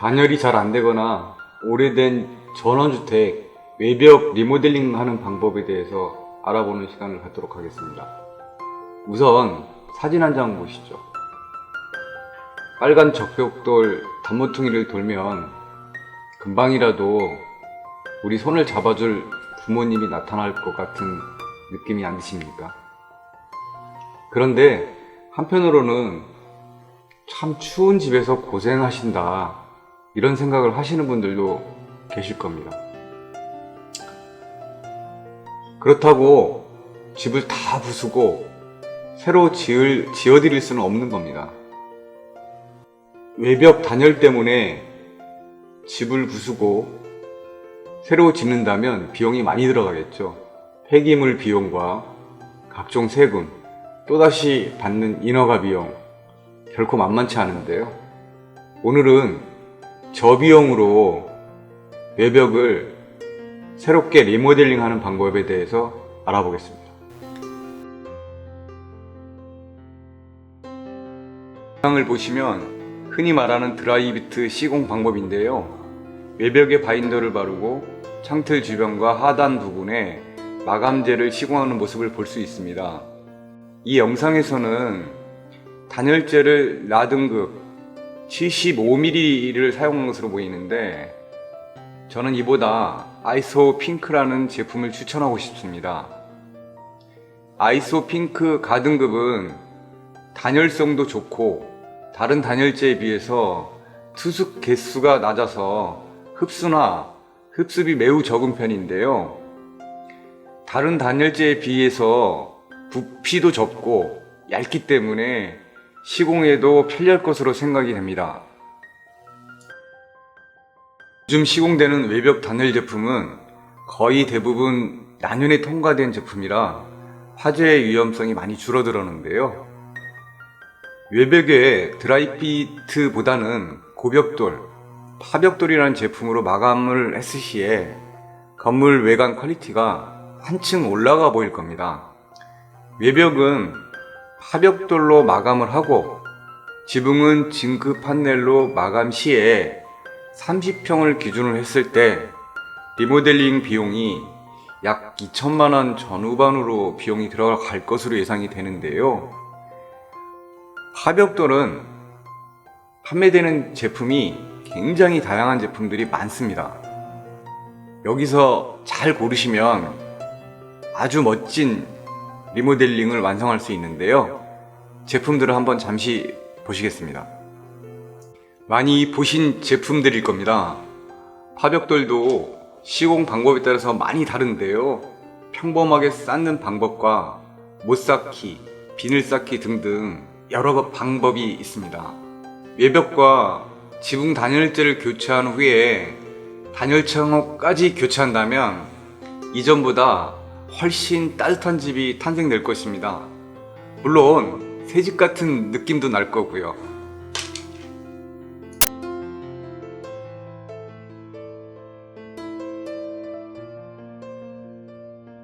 단열이 잘 안 되거나 오래된 전원주택 외벽 리모델링 하는 방법에 대해서 알아보는 시간을 갖도록 하겠습니다. 우선 사진 한 장 보시죠. 빨간 적벽돌 단모퉁이를 돌면 금방이라도 우리 손을 잡아줄 부모님이 나타날 것 같은 느낌이 안 드십니까? 그런데 한편으로는 참 추운 집에서 고생하신다 이런 생각을 하시는 분들도 계실 겁니다. 그렇다고 집을 다 부수고 새로 지을, 지어드릴 수는 없는 겁니다. 외벽 단열 때문에 집을 부수고 새로 짓는다면 비용이 많이 들어가겠죠. 폐기물 비용과 각종 세금, 또다시 받는 인허가 비용, 결코 만만치 않은데요. 오늘은 저비용으로 외벽을 새롭게 리모델링 하는 방법에 대해서 알아보겠습니다. 영상을 보시면 흔히 말하는 드라이비트 시공 방법인데요. 외벽에 바인더를 바르고 창틀 주변과 하단 부분에 마감재를 시공하는 모습을 볼 수 있습니다. 이 영상에서는 단열재를 라등급 75mm를 사용한 것으로 보이는데 저는 이보다 아이소 핑크라는 제품을 추천하고 싶습니다. 아이소 핑크 가등급은 단열성도 좋고 다른 단열재에 비해서 투숙 개수가 낮아서 흡수나 흡습이 매우 적은 편인데요. 다른 단열재에 비해서 부피도 적고 얇기 때문에 시공에도 편리할 것으로 생각이 됩니다. 요즘 시공되는 외벽 단열 제품은 거의 대부분 난연에 통과된 제품이라 화재의 위험성이 많이 줄어들었는데요. 외벽에 드라이피트보다는 고벽돌, 파벽돌이라는 제품으로 마감을 했을 시에 건물 외관 퀄리티가 한층 올라가 보일 겁니다. 외벽은 파벽돌로 마감을 하고 지붕은 징크 판넬로 마감 시에 30평을 기준으로 했을 때 리모델링 비용이 약 2천만 원 전후반으로 비용이 들어갈 것으로 예상이 되는데요. 파벽돌은 판매되는 제품이 굉장히 다양한 제품들이 많습니다. 여기서 잘 고르시면 아주 멋진 리모델링을 완성할 수 있는데요. 제품들을 한번 잠시 보시겠습니다. 많이 보신 제품들일 겁니다. 파벽돌도 시공 방법에 따라서 많이 다른데요. 평범하게 쌓는 방법과 못 쌓기, 비늘 쌓기 등등 여러 방법이 있습니다. 외벽과 지붕 단열재를 교체한 후에 단열창호까지 교체한다면 이전보다 훨씬 따뜻한 집이 탄생될 것입니다. 물론 새 집 같은 느낌도 날 거고요.